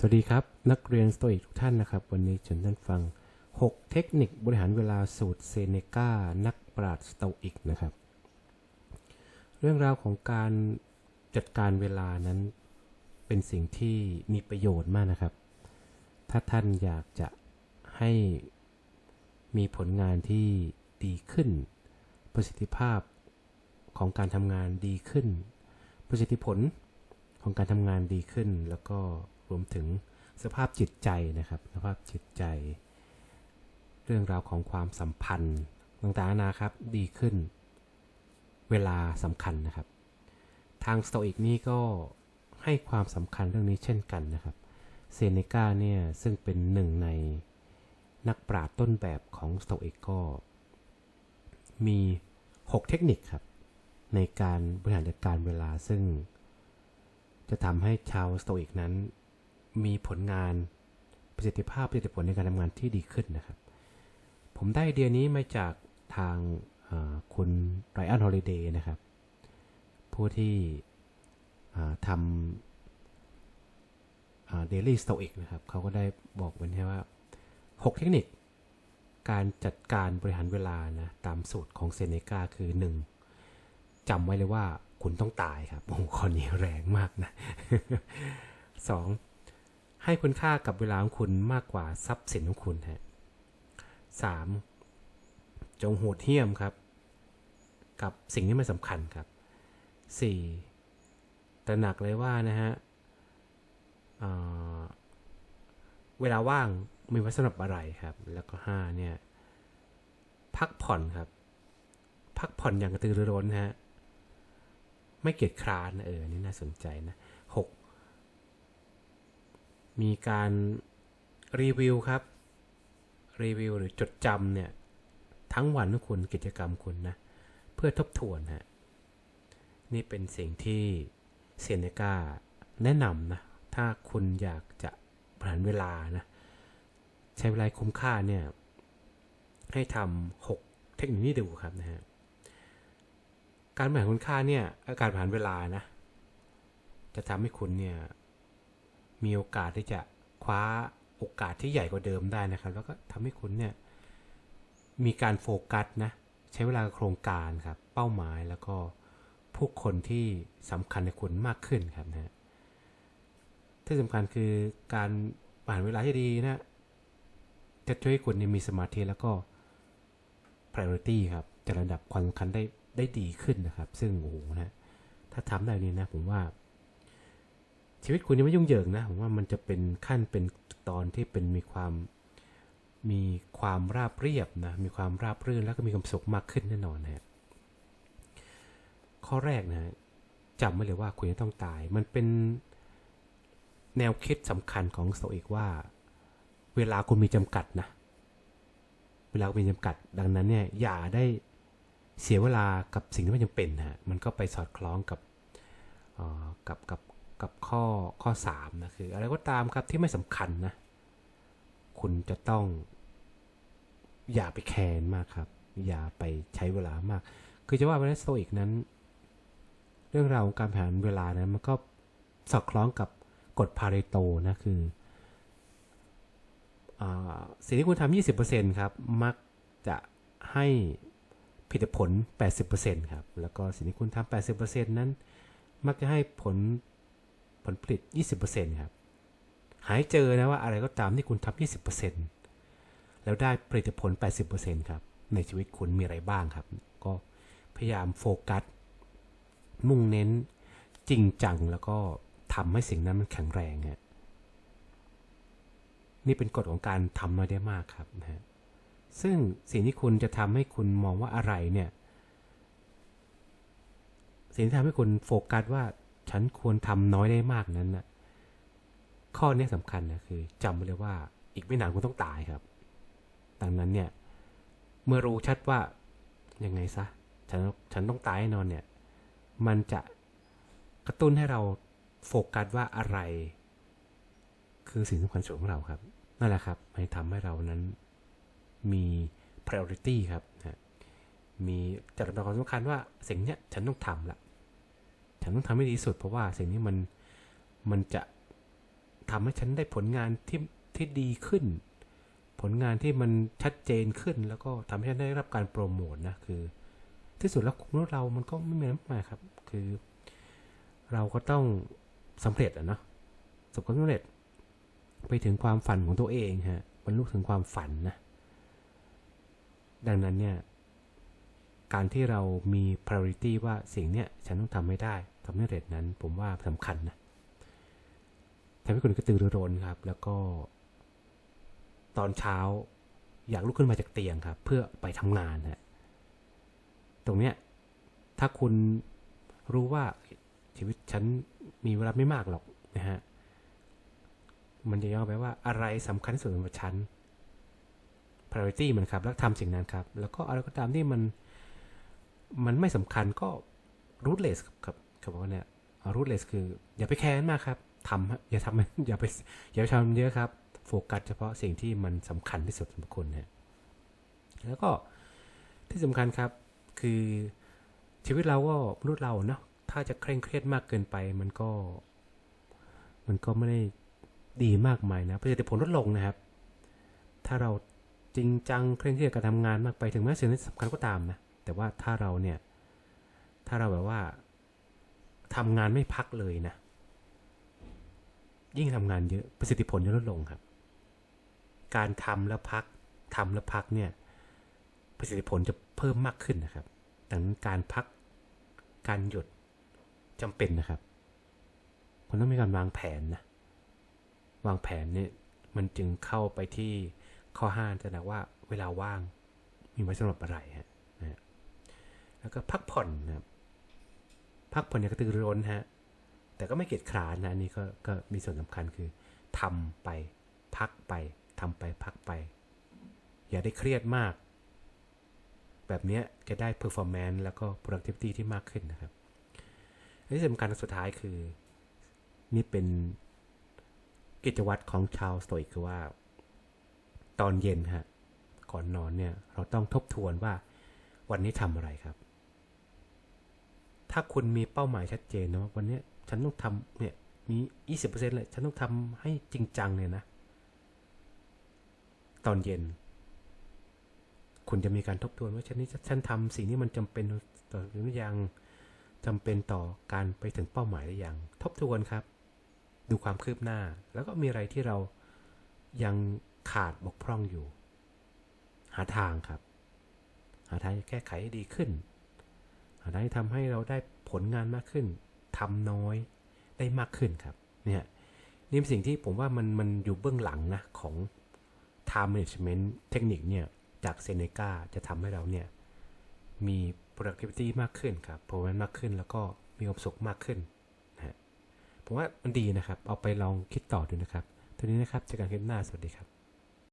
สวัสดีครับ นักเรียนสโตอิกทุกท่านนะครับ วันนี้ฉันท่านฟัง 6 เทคนิคบริหารเวลาสูตรเซเนกานักปราชญ์สโตอิกนะครับ เรื่องราวของการจัดการเวลานั้นเป็นสิ่งที่มีประโยชน์มากนะครับ ถ้าท่านอยากจะให้มีผลงานที่ดีขึ้น ประสิทธิภาพของการทำงานดีขึ้น ประสิทธิผลของการทำงานดีขึ้นแล้วก็ รวมถึงสภาพจิตใจนะครับ สภาพจิตใจ เรื่องราวของความสัมพันธ์ต่างๆนานาครับ ดีขึ้น เวลาสำคัญนะครับ ทางสโตอิกนี่ก็ให้ความสำคัญเรื่องนี้เช่นกันนะครับ เซเนกาเนี่ยซึ่งเป็นหนึ่งในนักปราชญ์ต้นแบบของสโตอิกก็มี 6 เทคนิคครับ ในการบริหารจัดการเวลาซึ่งจะทำให้ชาวสโตอิกนั้น มีผลงานประสิทธิภาพประสิทธิผลในการทำงานที่ดีขึ้นนะครับ ผมได้ไอเดียนี้มาจากทางคุณไรอันฮอลิเดย์นะครับ ผู้ที่ทำเดลี่สโตอิกนะครับ เขาก็ได้บอกไว้นะว่า 6 เทคนิค การจัดการบริหารเวลานะตามสูตรของเซเนกาคือ 1. จำไว้เลยว่าคุณต้องตายครับโอ้โหข้อนี้แรงมากนะ 2. ให้คุณค่ากับเวลาของคุณมากกว่าทรัพย์สินของคุณฮะ 3. จงโหดเหี้ยมครับ กับสิ่งที่ไม่สำคัญครับ 4. ตระหนักเลยว่านะฮะเเวลาว่างมีไว้สำหรับอะไรครับ แล้วก็5เนี่ย พักผ่อนครับ พักผ่อนอย่างกระตือรือร้นฮะไม่เกียจคร้านเออนี่น่าสนใจนะ6 มีการรีวิวครับ รีวิวหรือจดจำเนี่ย ทั้งวันของคุณกิจกรรมคุณนะ เพื่อทบทวนฮะนี่เป็นสิ่งที่เซเนกาแนะนำนะ ถ้าคุณอยากจะบริหารเวลานะ ใช้เวลาคุ้มค่าเนี่ย ให้ทำหกเทคนิคนี้ดูครับนะฮะการบริหารคุณค่าเนี่ย การบริหารเวลานะ จะทำให้คุณเนี่ย มีโอกาสที่จะคว้าโอกาสที่ใหญ่กว่าเดิมได้นะครับ แล้วก็ทำให้คุณเนี่ยมีการโฟกัสนะใช้เวลาโครงการครับ เป้าหมายแล้วก็ผู้คนที่สำคัญในคุณมากขึ้นครับนะที่สำคัญคือการบริหารเวลาที่ดีนะจะช่วยให้คุณมีสมาธิแล้วก็ priority ครับจะระดับความสำคัญได้ได้ดีขึ้นนะครับ ซึ่งโอ้โหนะถ้าทำได้นี่นะผมว่า ชีวิตคุณยังไม่ยุ่งเหยิงนะผมว่ามันจะเป็นขั้นเป็นตอนที่เป็นมีความมีความราบเรียบนะมีความราบรื่นแล้วก็มีความสุขมากขึ้นแน่นอนนะฮะข้อแรกนะจำไว้เลยว่าคุณจะต้องตาย มันเป็นแนวคิดสำคัญของสโตอิกว่า เวลาคุณมีจำกัดนะเวลาคุณมีจำกัด ดังนั้นเนี่ยอย่าได้เสียเวลากับสิ่งที่ไม่จำเป็นฮะมันก็ไปสอดคล้องกับออกับกับ กับข้อข้อ3นะคืออะไรก็ตามครับที่ไม่สำคัญนะ คุณจะต้อง อย่าไปแคร์มากครับ อย่าไปใช้เวลามาก คือจะว่าไปแล้วสโตอิกนั้น เรื่องราวของการแผนเวลานะมันก็สอดคล้องกับกฎพาเรโตนะคืออสิ่งที่คุณทำ20%ครับ มักจะให้ผลิตผล 80%ครับ แล้วก็สิ่งที่คุณทำ80%นั้น มักจะให้ผล ลผลิต 20%ครับ หายเจอนะว่าอะไรก็ตามที่คุณทำ20%แล้วได้ผลิตผล 80%ครับ ในชีวิตคุณมีอะไรบ้างครับ ก็พยายามโฟกัส มุ่งเน้นจริงจังแล้วก็ทำให้สิ่งนั้นมันแข็งแรงฮะนี่เป็นกฎของการทำน้อยได้มากครับนะฮะซึ่งสิ่งที่คุณจะทำให้คุณมองว่าอะไรเนี่ยสิ่งที่ทำให้คุณโฟกัสว่า ฉันควรทำน้อยได้มากนั้นนะข้อนี้สำคัญนะคือจำไว้เลยว่า อีกไม่นานคุณต้องตายครับ ดังนั้นเนี่ย เมื่อรู้ชัดว่ายังไงซะฉันฉันต้องตายแน่นอนเนี่ย มันจะกระตุ้นให้เราโฟกัสว่าอะไร คือสิ่งสำคัญสุดของเราครับ นั่นแหละครับให้ทำให้เรานั้นมี priority ครับนะมีจัดลำดับความสำคัญว่าสิ่งเนี้ยฉันต้องทำละ ฉันต้องทำให้ดีสุด เพราะว่าสิ่งนี้มันมันจะทำให้ฉันได้ผลงานที่ที่ดีขึ้น ผลงานที่มันชัดเจนขึ้น แล้วก็ทำให้ฉันได้รับการโปรโมทนะคือ ที่สุดแล้วมนุษย์เรามันก็ไม่มีอะไรมาครับ คือ เราก็ต้องสำเร็จอะเนาะประสบความสำเร็จ ไปถึงความฝันของตัวเองฮะบรรลุถึงความฝันนะดังนั้นเนี่ย การที่เรามี priority ว่าสิ่งเนี้ยฉันต้องทำไม่ได้ทำให้สำเร็จนั้น ผมว่าสำคัญนะทำให้คุณกระตือรือร้นครับ แล้วก็ ตอนเช้า อยากลุกขึ้นมาจากเตียงครับ เพื่อไปทำงานฮะตรงเนี้ยถ้าคุณรู้ว่าชีวิตฉันมีเวลาไม่มากหรอกนะฮะมันจะย่อไปว่าอะไรสำคัญที่สุดสำหรับฉัน priority มันครับ แล้วทำสิ่งนั้นครับ แล้วก็อะไรก็ตามที่มัน มันไม่สำคัญก็ rootless ครับครับว่าเนี่ย rootless คือ อย่าไปแคร์มันมากครับทำฮะอย่าทำมันอย่าไปอย่าไปทำเยอะครับโฟกัสเฉพาะสิ่งที่มันสำคัญที่สุดสำหรับคุณนะแล้วก็ที่สำคัญครับคือชีวิตเราก็มนุษย์เราเนาะถ้าจะเคร่งเครียดมากเกินไป มันก็ มันก็ไม่ได้ดีมากมายนะประสิทธิผลลดลงนะครับ ถ้าเราจริงจังเคร่งเครียดกับทำงานมากไปถึงแม้สิ่งนั้สำคัญก็ตามนะ แต่ว่าถ้าเราเนี่ย ถ้าเราแบบว่าทำงานไม่พักเลยนะ ยิ่งทำงานเยอะประสิทธิผลจะลดลงครับ การทำแล้วพักทำแล้วพักเนี่ย ประสิทธิผลจะเพิ่มมากขึ้นนะครับ ดังนั้นการพักการหยุดจำเป็นนะครับคุณต้องมีการวางแผนนะ วางแผนเนี่ย มันจึงเข้าไปที่ข้อห้าจะนะว่าเวลาว่างมีไว้สำหรับอะไรฮะ แล้วก็พักผ่อนนะครับ พักผ่อนอย่างกระตือรือร้นฮะ แต่ก็ไม่เกียจคร้านนะอันนี่ก็ก็มีส่วนสำคัญคือทำไปพักไปทำไปพักไป อย่าได้เครียดมาก แบบเนี้ยจะได้ performance แล้วก็ productivity ที่มากขึ้นนะครับที่สำคัญสุดท้ายคือ นี่เป็นกิจวัตรของชาวสโตอิกคือว่า ตอนเย็นฮะก่อนนอนเนี่ย เราต้องทบทวนว่าวันนี้ทำอะไรครับ ถ้าคุณมีเป้าหมายชัดเจนนะว่าวันนี้ฉันต้องทำเนี่ยมี20%เลย ฉันต้องทำให้จริงจังเลยนะ ตอนเย็น คุณจะมีการทบทวนว่าฉันนี้ฉันทำสิ่งนี้มันจำเป็นต่อหรือยังจำเป็นต่อการไปถึงเป้าหมายหรือยัง ทบทวนครับ ดูความคืบหน้า แล้วก็มีอะไรที่เรายังขาดบกพร่องอยู่ หาทางครับ หาทางจะแก้ไขให้ดีขึ้น หาทางที่ทำให้เราได้ผลงานมากขึ้นทำน้อยได้มากขึ้นครับ เนี่ยนี่เป็นสิ่งที่ผมว่ามันมันอยู่เบื้องหลังนะของ time management เทคนิคเนี่ยจากเซเนกาจะทำให้เราเนี่ยมี productivity มากขึ้นครับ performance มากขึ้นแล้วก็มีความสุขมากขึ้นนะฮะผมว่ามันดีนะครับ เอาไปลองคิดต่อดูนะครับทีนี้นะครับเจอกันคลิปหน้าสวัสดีครับ